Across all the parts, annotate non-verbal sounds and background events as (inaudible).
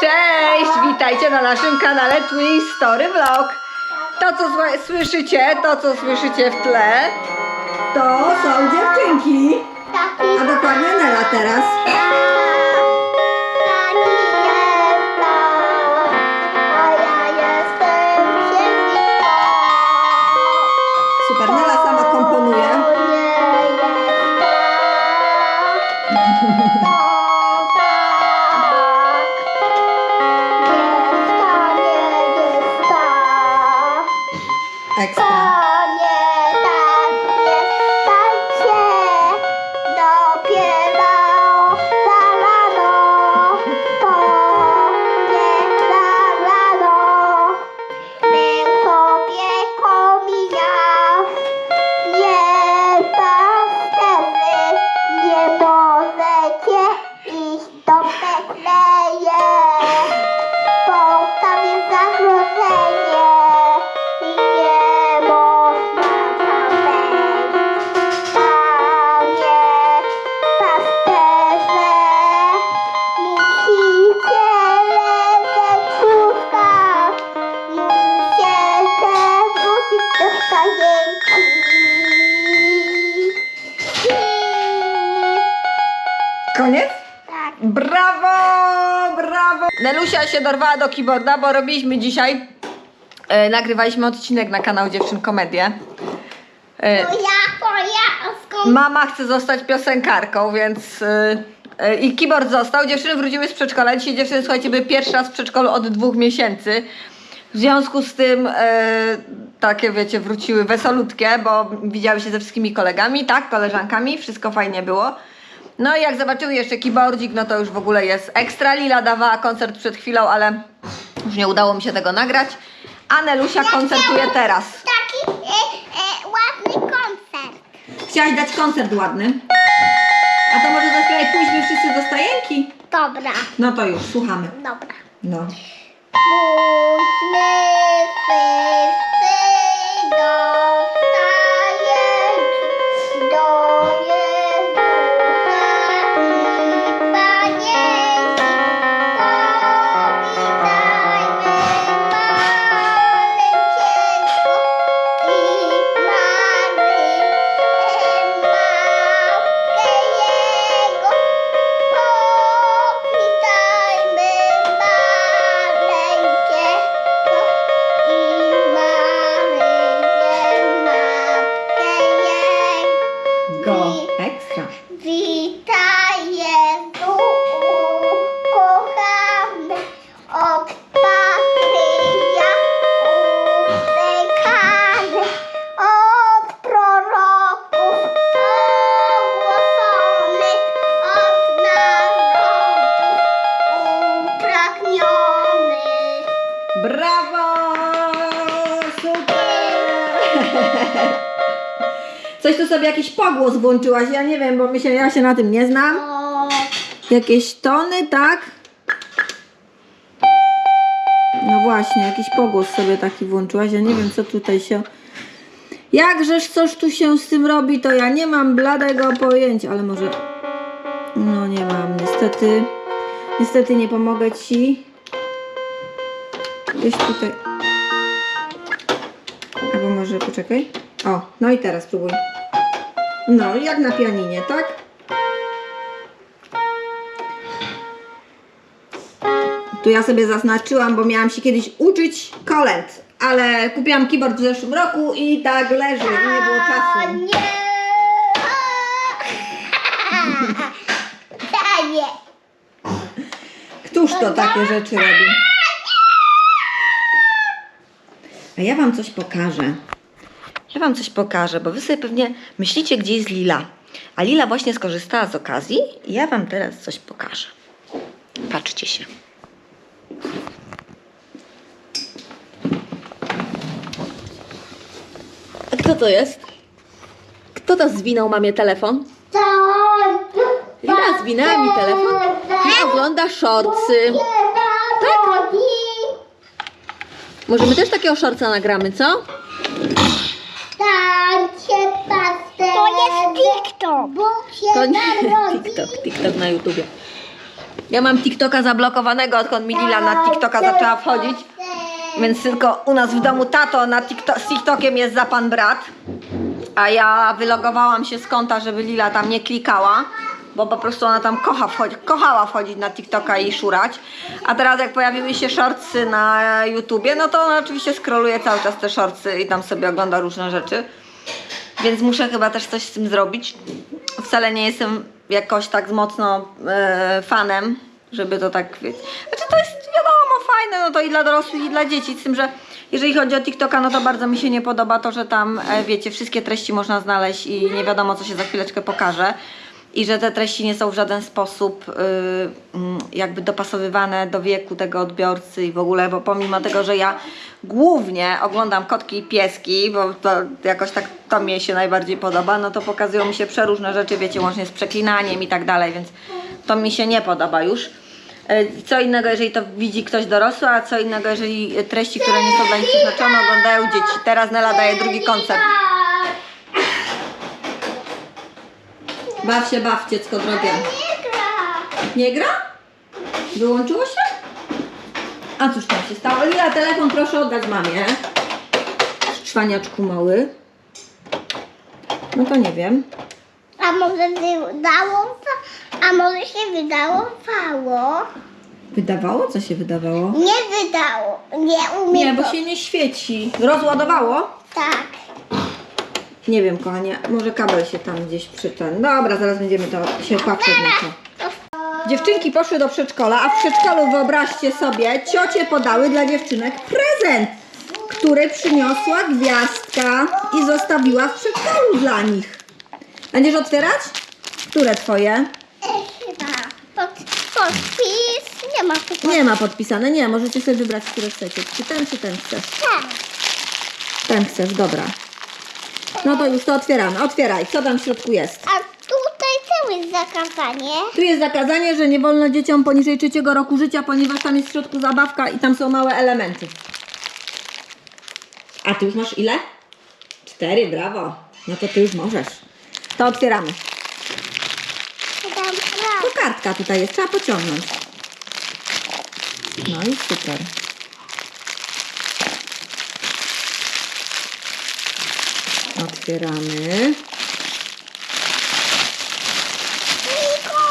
Cześć, witajcie na naszym kanale Twin Story Vlog. To co sły- słyszycie, to co słyszycie w tle, to są dziewczynki, a dokładnie Nela teraz. Się dorwała do keyboarda, bo robiliśmy dzisiaj, e, nagrywaliśmy odcinek na kanał Dziewczyn Komedię. E, To ja, to ja, skąd Mama chce zostać piosenkarką, więc. Yy, yy, I keyboard został. Dziewczyny wróciły z przedszkola. Dzisiaj dziewczyny, słuchajcie, były pierwszy raz w przedszkolu od dwóch miesięcy. W związku z tym yy, takie, wiecie, wróciły wesolutkie, bo widziały się ze wszystkimi kolegami, tak, koleżankami, wszystko fajnie było. No i jak zobaczyły jeszcze keyboardzik, no to już w ogóle jest ekstra. Lila dawała koncert przed chwilą, ale już nie udało mi się tego nagrać. A Nelusia koncertuje teraz. taki e, e, ładny koncert. Chciałaś dać koncert ładny? A to może zaśpiewaj pójdźmy wszyscy do stajenki? Dobra, No to już, słuchamy. dobra. No. Pójdźmy wszyscy do jakiś pogłos włączyłaś, ja nie wiem, bo myślę, ja się na tym nie znam. Jakieś tony, tak? No właśnie, jakiś pogłos sobie taki włączyłaś, ja nie wiem co tutaj się... Jakżeż coś tu się z tym robi, to ja nie mam bladego pojęcia, ale może... No nie mam, niestety. Niestety nie pomogę Ci. Gdzieś tutaj... Albo może poczekaj. O, no i teraz spróbuj. No, jak na pianinie, tak? Tu ja sobie zaznaczyłam, bo miałam się kiedyś uczyć kolęd, ale kupiłam keyboard w zeszłym roku i tak leży, i nie było czasu. nie. (laughs) Daję. Któż to takie rzeczy robi? A ja wam coś pokażę. Ja wam coś pokażę, bo wy sobie pewnie myślicie, gdzie jest Lila. A Lila właśnie skorzystała z okazji i ja wam teraz coś pokażę. Patrzcie się. A kto to jest? Kto to zwinął mamie telefon? Lila zwinęła mi telefon i ogląda shortsy. Tak? Może my też takiego shortsa nagramy, co? Starcie pasterze. To jest TikTok. Bóg się To nie. (laughs) TikTok, TikTok na YouTubie. Ja mam TikToka zablokowanego, odkąd mi Lila na TikToka zaczęła wchodzić. Więc tylko u nas w domu tato na TikTok, z TikTokiem jest za pan brat. A ja wylogowałam się z konta, żeby Lila tam nie klikała. Bo po prostu ona tam kocha wchodzić, kochała wchodzić na TikToka i szurać. A teraz jak pojawiły się shortsy na YouTubie, no to ona oczywiście scrolluje cały czas te shortsy i tam sobie ogląda różne rzeczy. Więc muszę chyba też coś z tym zrobić. Wcale nie jestem jakoś tak mocno e, fanem, żeby to tak. Znaczy to jest wiadomo fajne, no to i dla dorosłych, i dla dzieci. Z tym, że jeżeli chodzi o TikToka, no to bardzo mi się nie podoba to, że tam, e, wiecie, wszystkie treści można znaleźć i nie wiadomo, co się za chwileczkę pokaże. I że te treści nie są w żaden sposób y, mm, jakby dopasowywane do wieku tego odbiorcy i w ogóle, bo pomimo tego, że ja głównie oglądam kotki i pieski, bo to jakoś tak to mi się najbardziej podoba, no to pokazują mi się przeróżne rzeczy, wiecie, łącznie z przeklinaniem i tak dalej, więc to mi się nie podoba już. Y, Co innego, jeżeli to widzi ktoś dorosły, a co innego, jeżeli treści, które nie są dla nich przeznaczone, oglądają dzieci. Teraz Nela daje drugi koncert. Baw się, baw, dziecko drogie. Nie gra. Nie gra? Wyłączyło się? A cóż tam się stało? Lila, telefon proszę oddać mamie. Szwaniaczku mały. No to nie wiem. A może wydało, a może się wydawało? Wydawało? Co się wydawało? Nie wydało. Nie umiem. Nie, bo się nie świeci. Rozładowało? Tak. Nie wiem, kochanie. Może kabel się tam gdzieś przyten. Dobra, zaraz będziemy to się patrzeć na to. Dziewczynki poszły do przedszkola, a w przedszkolu wyobraźcie sobie, ciocie podały dla dziewczynek prezent, który przyniosła gwiazdka i zostawiła w przedszkolu dla nich. Będziesz otwierać? Które twoje? Chyba. Pod, podpis. Nie ma podpisu. Nie ma podpisane, nie, możecie sobie wybrać, które chcecie. Czy ten, czy ten chcesz? Tak. Ten chcesz, dobra. No to już to otwieramy. Otwieraj, co tam w środku jest? A tutaj co jest zakazanie? Tu jest zakazanie, że nie wolno dzieciom poniżej trzeciego roku życia, ponieważ tam jest w środku zabawka i tam są małe elementy. A ty już masz ile? Cztery, brawo. No to ty już możesz. To otwieramy. Tam To kartka tutaj jest, trzeba pociągnąć. No i super. Otwieramy.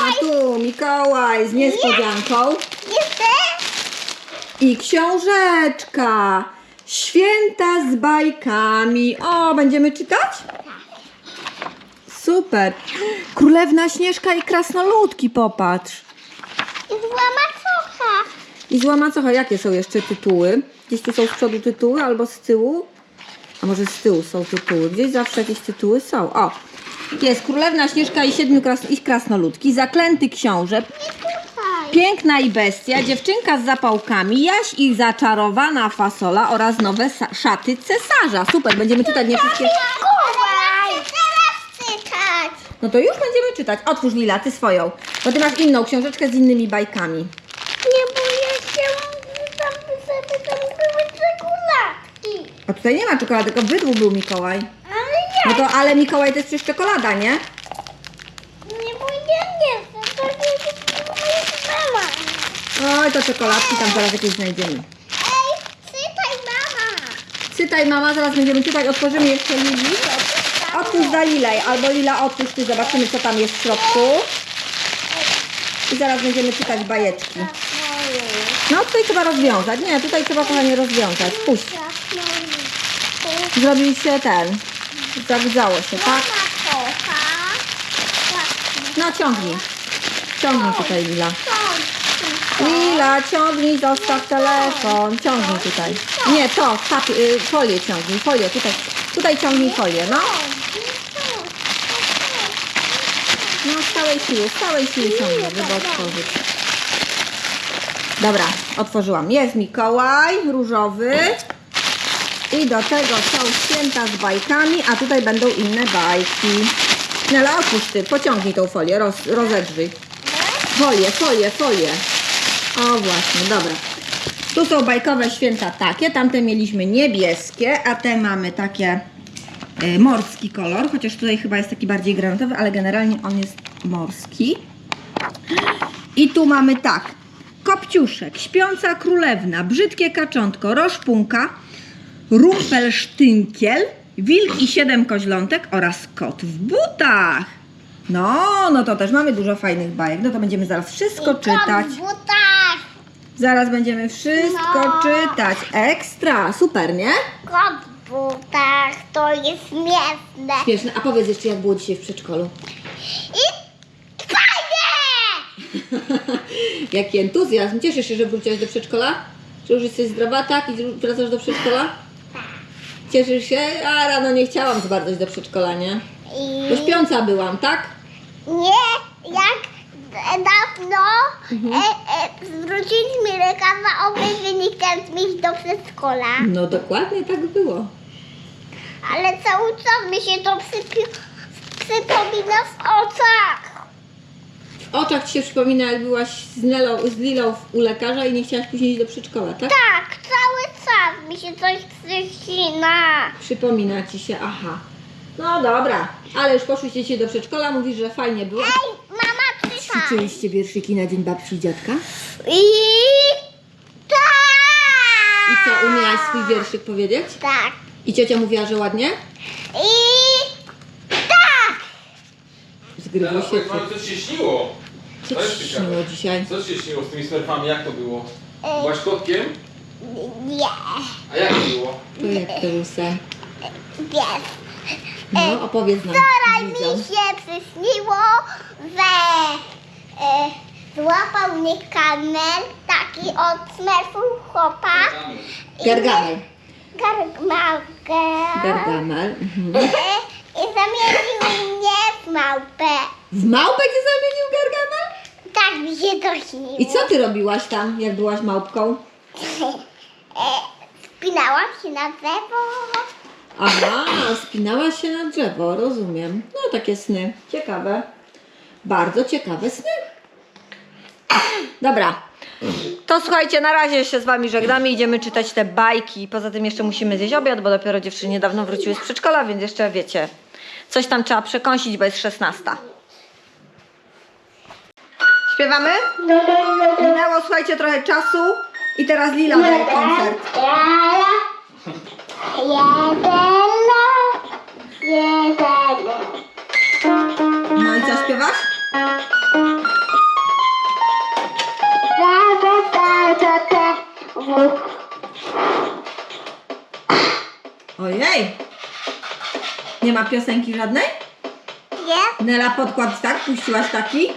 A tu Mikołaj z niespodzianką. I książeczka. Święta z bajkami. O, będziemy czytać? Super. Królewna Śnieżka i Krasnoludki, popatrz. I złama cocha. I zła macocha, jakie są jeszcze tytuły? Gdzieś tu są z przodu tytuły albo z tyłu? A może z tyłu są tytuły? Gdzieś zawsze jakieś tytuły są. O! Jest Królewna Śnieżka i siedmiu kras- i krasnoludki, Zaklęty Książę. Piękna i bestia, dziewczynka z zapałkami, Jaś i zaczarowana fasola oraz nowe szaty cesarza. Super, będziemy czytać nie wszystkie. No to już będziemy czytać. Otwórz Lila, ty swoją. Bo ty masz inną książeczkę z innymi bajkami. Nie boję się, tam, żeby tam były czekoladki. A tutaj nie ma czekolady, tylko bydło był Mikołaj. Ale No nie, to, ale Mikołaj to jest przecież czekolada, nie? nie boję nie to jest mama. Oj, to czekoladki tam zaraz jakieś znajdziemy. Ej, czytaj mama. Czytaj mama, zaraz będziemy czytać, otworzymy jeszcze Lili. Otwórz za Lilej, albo Lila otwórz ty, zobaczymy co tam jest w środku. I zaraz będziemy czytać bajeczki. No tutaj trzeba rozwiązać. Nie, tutaj trzeba kochanie rozwiązać. Puść. Zrobił się ten. Zagdzało się, tak? Mama kocha. No ciągnij. Ciągnij tutaj Lila. Lila, ciągnij, zostaw telefon. Ciągnij tutaj. Nie, to, y, folię ciągnij, folię, tutaj. Tutaj ciągnij folię, no. No, z całej siły, z całej siły ciągnij, żeby otworzyć. Dobra, otworzyłam. Jest Mikołaj, różowy. I do tego są święta z bajkami, a tutaj będą inne bajki. Ale otwórz ty, pociągnij tą folię, roz, rozedrzyj. Folię, folię, folię. O właśnie, dobra. Tu są bajkowe święta takie, tamte mieliśmy niebieskie, a te mamy takie y, morski kolor, chociaż tutaj chyba jest taki bardziej granatowy, ale generalnie on jest morski. I tu mamy tak. Kopciuszek, śpiąca królewna, brzydkie kaczątko, roszpunka, rumpelsztynkiel, wilk i siedem koźlątek oraz kot w butach. No, no to też mamy dużo fajnych bajek. No to będziemy zaraz wszystko czytać. W butach. Zaraz będziemy wszystko No. czytać. Ekstra, super, nie? Kot w butach. To jest śmieszne. Śmieszne. A powiedz jeszcze, jak było dzisiaj w przedszkolu. I fajnie! (laughs) Jaki entuzjazm. Cieszysz się, że wróciłaś do przedszkola? Że już jesteś zdrowa, tak? I wracasz do przedszkola? Cieszysz się? A rano nie chciałam iść do przedszkola, nie? Bo śpiąca byłam, tak? nie, jak dawno e, e, zwróciliśmy lekarza nie chciałem iść do przedszkola. No dokładnie tak było. Ale cały czas mi się to przypi- przypomina w oczach. W oczach Ci się przypomina, jak byłaś z, Nelą, z Lilą u lekarza i nie chciałaś później iść do przedszkola, tak? Tak, mi się coś przycina. Przypomina Ci się, aha. No dobra, ale już poszłyście dzisiaj do przedszkola, mówisz, że fajnie było. Ej, mama czyta. Ćwiczyliście wierszyki na dzień babci i dziadka? I tak. I co, umiałaś swój wierszyk powiedzieć? Tak. I ciocia mówiła, że ładnie? I tak. Zgrywa No, się. powiedz, mam, coś się śniło. Co ci się śniło dzisiaj? Co ci się śniło z tymi smerfami? Jak to było? Byłaś kotkiem? Nie. A jak to było? To jak to Lusa? Wiesz. No, opowiedz nam. Wczoraj mi się przyśniło, że e, złapał mnie kamel, taki od smerfu chłopak. i Gargamel. Gargamel. Gargamel. Mhm. E, I zamienił mnie w małpę. W małpę cię zamienił Gargamel? Tak mi się to śniło. I co ty robiłaś tam, jak byłaś małpką? (laughs) E, spinałam się na drzewo. Aha, spinałaś się na drzewo, rozumiem. No, takie sny. Ciekawe. Bardzo ciekawe sny. Dobra. To słuchajcie, na razie się z Wami żegnamy, idziemy czytać te bajki. Poza tym jeszcze musimy zjeść obiad, bo dopiero dziewczyny niedawno wróciły z przedszkola, więc jeszcze wiecie, coś tam trzeba przekąsić, bo jest 16. Śpiewamy? Minęło, słuchajcie, trochę czasu i teraz Lila daje koncert. No i co, śpiewasz? Ojej! Nie ma piosenki żadnej? Jest, Nela podkład tak? Puściłaś taki?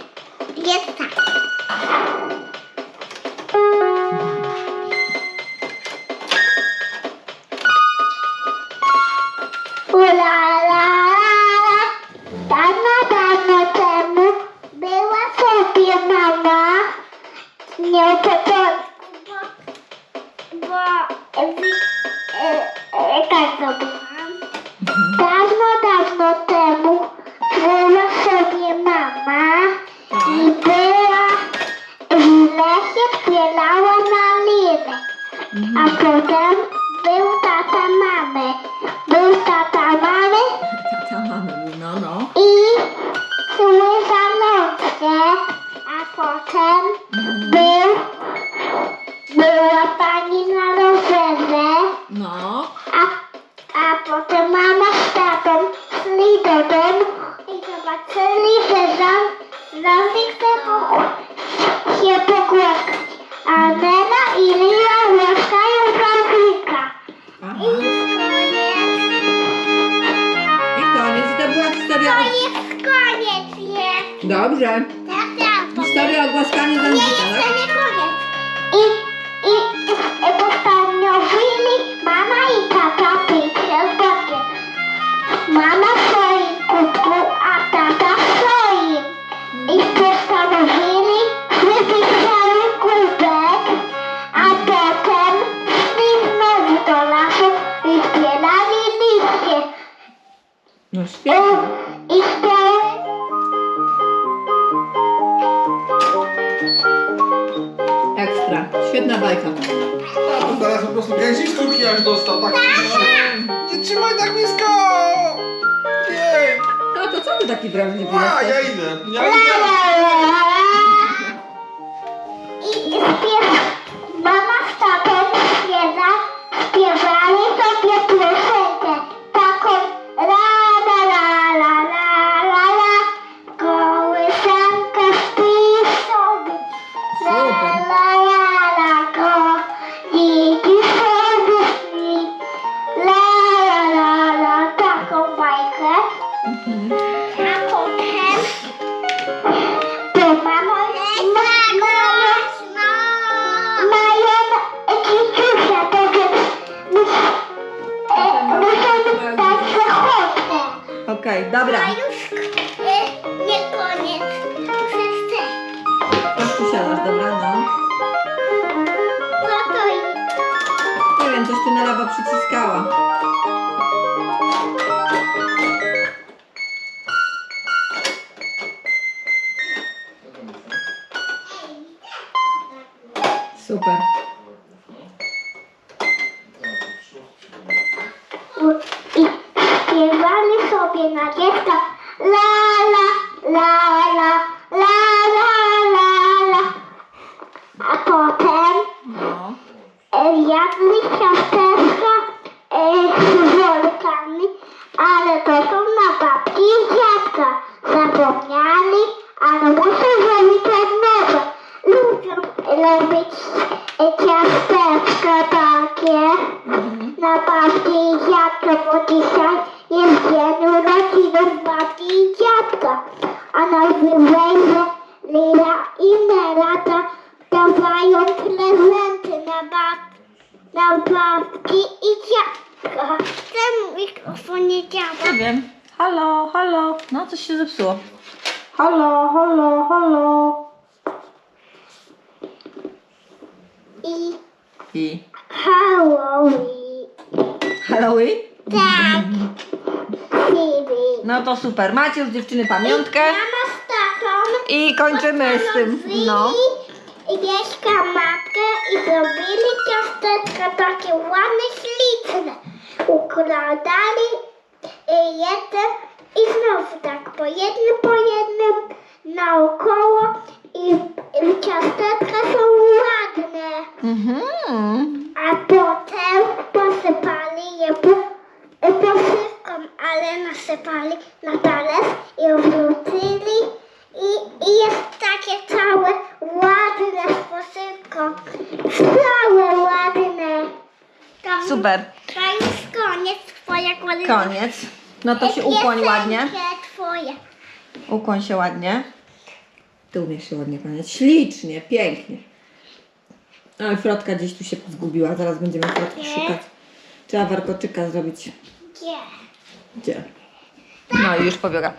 A Dobrze. Teraz ja powiem. Historia o głaskaniu Nie, zębika, jeszcze tak? nie koniec. I, i, i postanowili mama i tata pić herbatę. Mama w swoim kubku, a tata w swoim. I postanowili wypić cały kubek, a potem szli znowu do lasu i zbierali liście. No świetnie. I śpiewały bajka. Tak, on po prostu gęsi sztuki aż dostał, tak? Nie trzymaj tak blisko! Nie! No to co ty taki wrażliwy A, ja idę, ja idę! I śpiewa. Mama z tatą śpiewa, śpiewali sobie plusy. Coś tu na lewo przyciskała. 哎，我试试。I I Halloween. Halloween? Tak. No to super. Macie już dziewczyny pamiątkę Mama z tatą i kończymy z tym. No. I Wieśka matkę i zrobili ciasteczka takie ładne, śliczne. Układali y, jeden i znowu tak po jednym, po jednym naokoło i, i ciasteczka są ładne. Mhm. A potem posypali je po, posypką, ale nasypali na talerz i wrzucili i, i jest takie całe ładne z posypką. Całe ładne. To, Super. To już koniec twoja kolej. Koniec. No to się ukłoń ładnie. twoje. Ukłoń się ładnie. Ty umiesz się ładnie kłaniać. Ślicznie, pięknie. Oj, Frotka gdzieś tu się zgubiła. Zaraz będziemy Frotki szukać. Trzeba warkoczyka zrobić. Gdzie? Gdzie? No i już pobiega.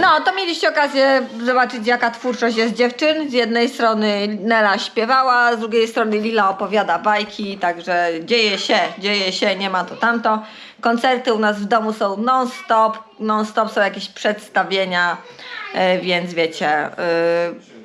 No, to mieliście okazję zobaczyć, jaka twórczość jest dziewczyn. Z jednej strony Nela śpiewała, z drugiej strony Lila opowiada bajki, także dzieje się, dzieje się, nie ma to tamto. Koncerty u nas w domu są non-stop, non-stop są jakieś przedstawienia, e, więc wiecie, e,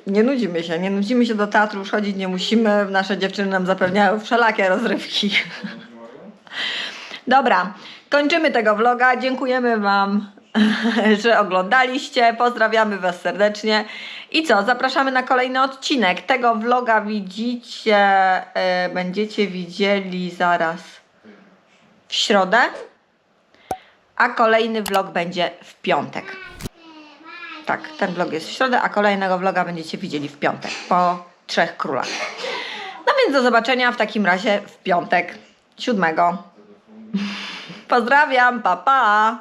nie nudzimy się, nie nudzimy się do teatru już chodzić, nie musimy. Nasze dziewczyny nam zapewniają wszelakie rozrywki. (laughs) Dobra, kończymy tego vloga. Dziękujemy Wam, (laughs) że oglądaliście. Pozdrawiamy Was serdecznie. I co, zapraszamy na kolejny odcinek. Tego vloga widzicie, e, będziecie widzieli zaraz w środę, a kolejny vlog będzie w piątek. Tak, ten vlog jest w środę, a kolejnego vloga będziecie widzieli w piątek, po Trzech Królach. No więc do zobaczenia w takim razie w piątek, siódmego. (laughs) Pozdrawiam, pa pa!